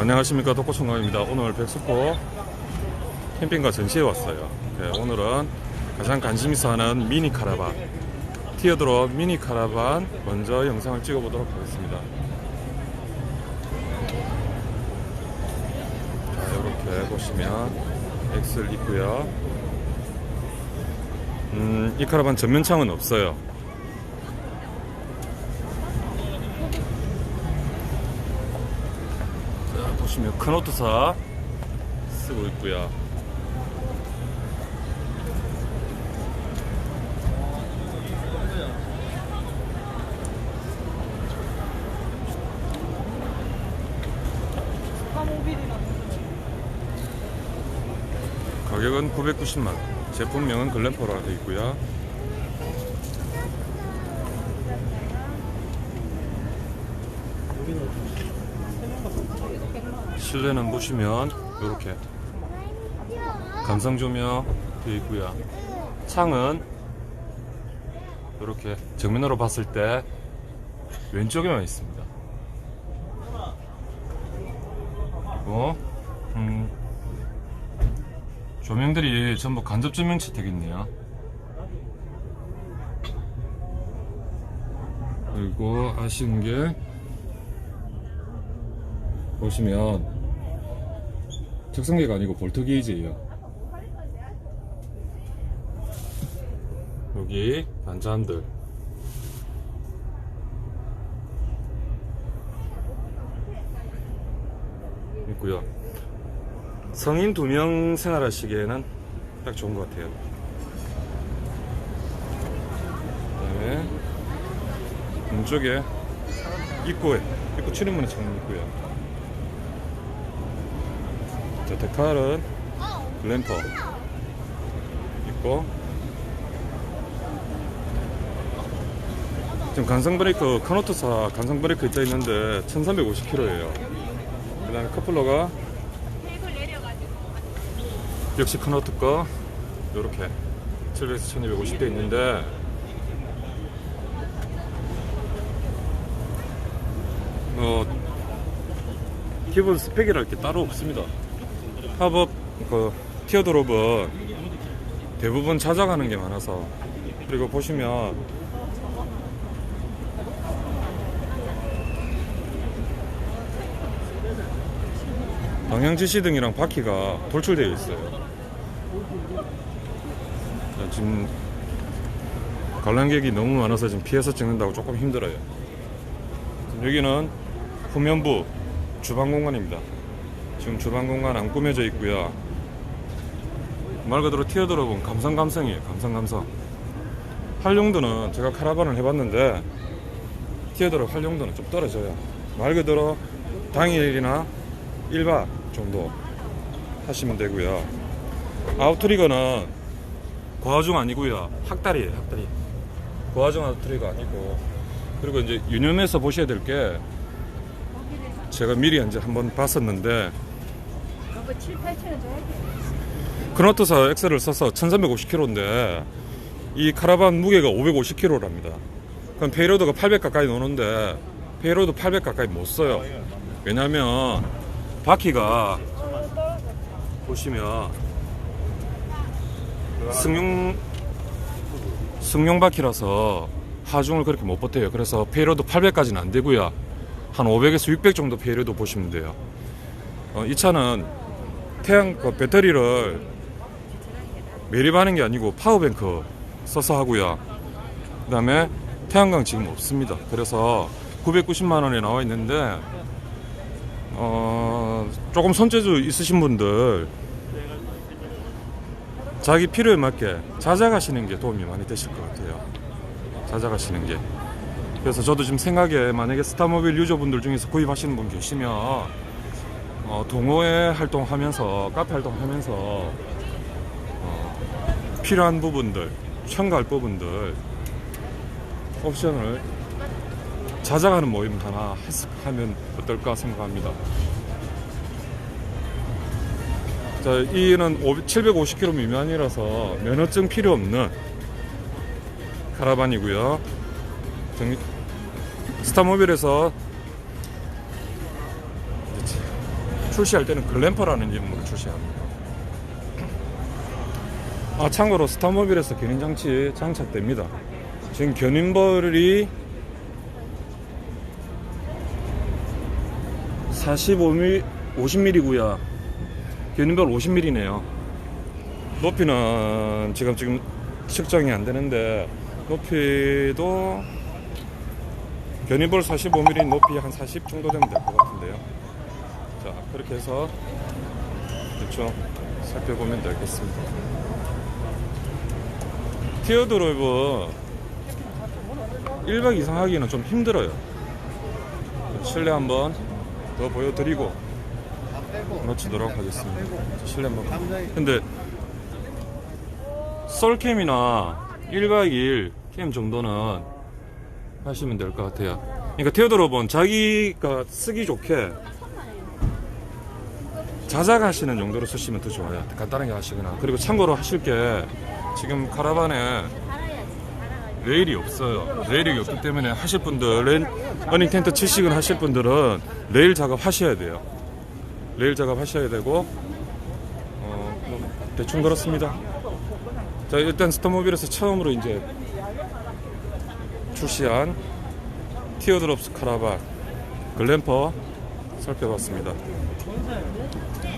안녕하십니까. 독고청강입니다. 오늘 백수포 캠핑카 전시회 왔어요. 네, 오늘은 가장 관심 있어 하는 미니 카라반 티어드롭 미니 카라반 먼저 영상을 찍어 보도록 하겠습니다. 자 이렇게 보시면 엑셀 있고요. 음, 이 카라반 전면창은 없어요 자, 보시면 큰 오토사 쓰고 있고요. 가격은 990만 원. 제품명은 글램퍼라 되어 있고요. 실내는 보시면 이렇게 감성 조명 되어 있고요. 창은 이렇게 정면으로 봤을 때 왼쪽에만 있습니다. 그리고 음, 조명들이 전부 간접 조명 채택 있네요. 그리고 아쉬운 게 보시면 특성계가 아니고 볼트 게이지예요. 여기 반잔들 있고요. 성인 두 명 생활하시기에는 딱 좋은 것 같아요. 그다음에 왼쪽에 입구에 입구 출입문에 창문 있고요. 자, 데칼은 램퍼 있고 지금 간성 브레이크 카노트사 간성 브레이크 있자 있는데 1350km예요. 그 다음에 커플러가 역시 카노트 거 요렇게 700에서 1250대 있는데 어 기본 스펙이랄 게 따로 없습니다. 팝업 그 티어드롭은 대부분 찾아가는 게 많아서 그리고 보시면 방향 지시 등이랑 바퀴가 돌출되어 있어요. 자, 지금 관람객이 너무 많아서 지금 피해서 찍는다고 조금 힘들어요. 여기는 후면부 주방 공간입니다. 지금 주방 공간 안 꾸며져 있고요. 말 그대로 티어드롭은 감성 감성이에요. 감성 감성. 활용도는 제가 카라반을 해봤는데 티어드롭 활용도는 좀 떨어져요. 말 그대로 당일이나 1박 정도 하시면 되고요. 아웃트리거는 고화중 아니고요. 학다리예요. 학다리. 고화중 아웃트리거 아니고 그리고 이제 유념해서 보셔야 될 게 제가 미리 이제 한번 봤었는데 그거 7, 8천 원 줘야 크노트사 엑셀을 써서 1350km인데 이 카라반 무게가 550kg랍니다. 그럼 페이로드가 800 가까이 노는데 페이로드 800 가까이 못 써요. 왜냐면 바퀴가 보시면 승용 승용 바퀴라서 하중을 그렇게 못 버텨요. 그래서 페이로드 800까지는 안 되고요. 한 500에서 600 정도 페이로드 보시면 돼요. 어, 이 차는 태양 그 배터리를 매립하는 게 아니고 파워뱅크 써서 하고요. 그 다음에 태양광 지금 없습니다. 그래서 990만 원에 나와 있는데 어, 조금 손재주 있으신 분들 자기 필요에 맞게 찾아가시는 게 도움이 많이 되실 것 같아요. 찾아가시는 게. 그래서 저도 지금 생각에 만약에 스타모빌 유저분들 중에서 구입하시는 분 계시면 어, 동호회 활동하면서 카페 활동하면서 어, 필요한 부분들 첨가할 부분들 옵션을 찾아가는 모임 하나 했- 하면 어떨까 생각합니다. 자, 이는 750km 미만이라서 면허증 필요 없는 카라반이고요. 정- 스타모빌에서 출시할 때는 글램퍼라는 이름으로 출시합니다. 아 참고로 스타모빌에서 견인장치 장착됩니다. 지금 견인벌이 45mm, 50mm고요. 견인벌 50mm네요. 높이는 지금 지금 측정이 안 되는데 높이도 견인벌 45mm 높이 한 40 정도 되면 될 것 같은데요. 자 그렇게 해서 대충 살펴보면 되겠습니다. 티어드로이브 1박 이상 하기는 좀 힘들어요. 실내 한번 더 보여드리고 마치도록 하겠습니다. 자, 실내 한번. 근데 썰캠이나 1박 2일 캠 정도는 하시면 될 것 같아요. 그러니까 테오드롭은 자기가 쓰기 좋게 자작하시는 용도로 쓰시면 더 좋아요. 간단하게 하시거나. 그리고 참고로 하실 게 지금 카라반에 레일이 없어요. 레일이 없기 때문에 하실 분들, 레 러닝 텐트 치식을 하실 분들은 레일 작업 하셔야 돼요. 레일 작업 하셔야 되고, 어, 뭐 대충 그렇습니다. 자, 일단 스타모빌에서 처음으로 이제 출시한 티어드롭스 카라반 글램퍼 살펴봤습니다. öyle.